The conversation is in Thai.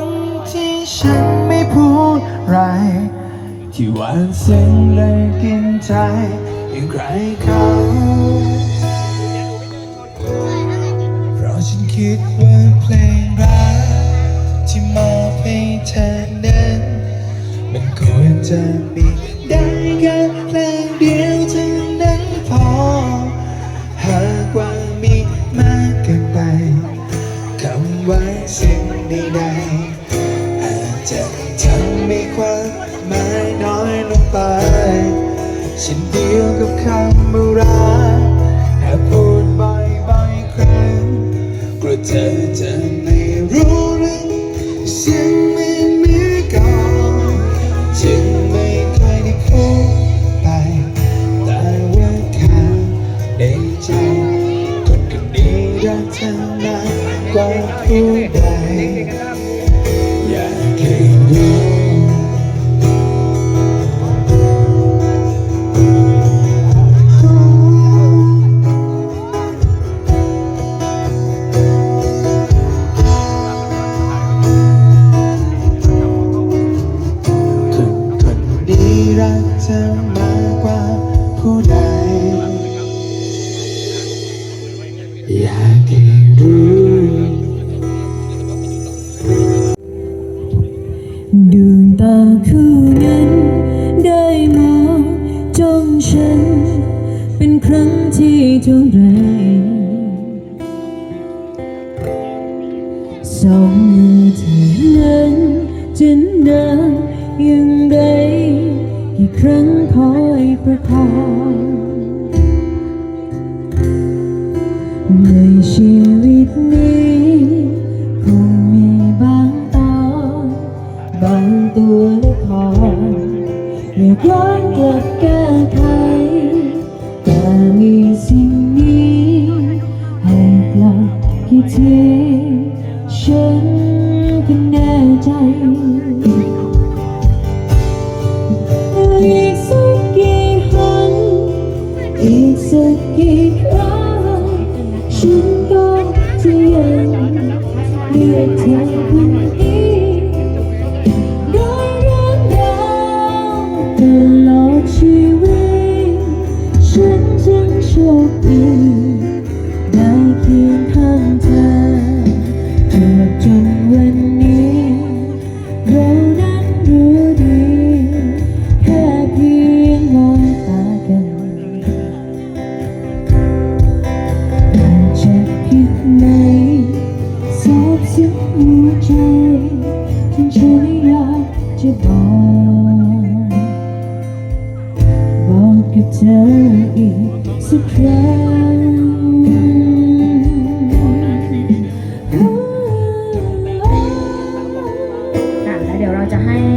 ลที่ฉันไม่พูดไร ที่หวานซึ้งเลยกินใจอย่างใครเขาเพราะฉันคิดว่าเพลงรักที่มอบให้เธอนั้นมันควรจะมีได้แค่เพลง อาจจะทำให้ความหมายน้อยลงไปเช่นเดียวกับคำว่ารักหากพูดบ่อยๆครั้งกลัวเธอจะไม่รู้เรื่องเสียงไม่เหมือนก่อนจึงไม่เคยได้พูดไปแต่ว่าข้างในใจคนคนนี้รักเธอมากกว่าผู้ใด ธอมากกว่าผู้ใด อยากให้รู้ ดวงตาคู่นั้น ได้มองจ้องฉัน เป็นครั้งที่เท่าไร รั้งคอยประคองในชีวิตนี้คงมีบางตอนบางตัวละครเรียกร้องกลับแก้ไขแต่มีสิ่งนี้ให้กลับคิดทีฉันก็แน่ใจ รั้งฉันก็จะยังเรียกเธอคนนี้ร้อยเรื่องราวตลอดชีวิต ฉันจึงโชคดี บเสียงหัวใจจนฉันอยากจะบอกบอกกับเธออีกสักครั้งอะแล้วเดี๋ยวเราจะให้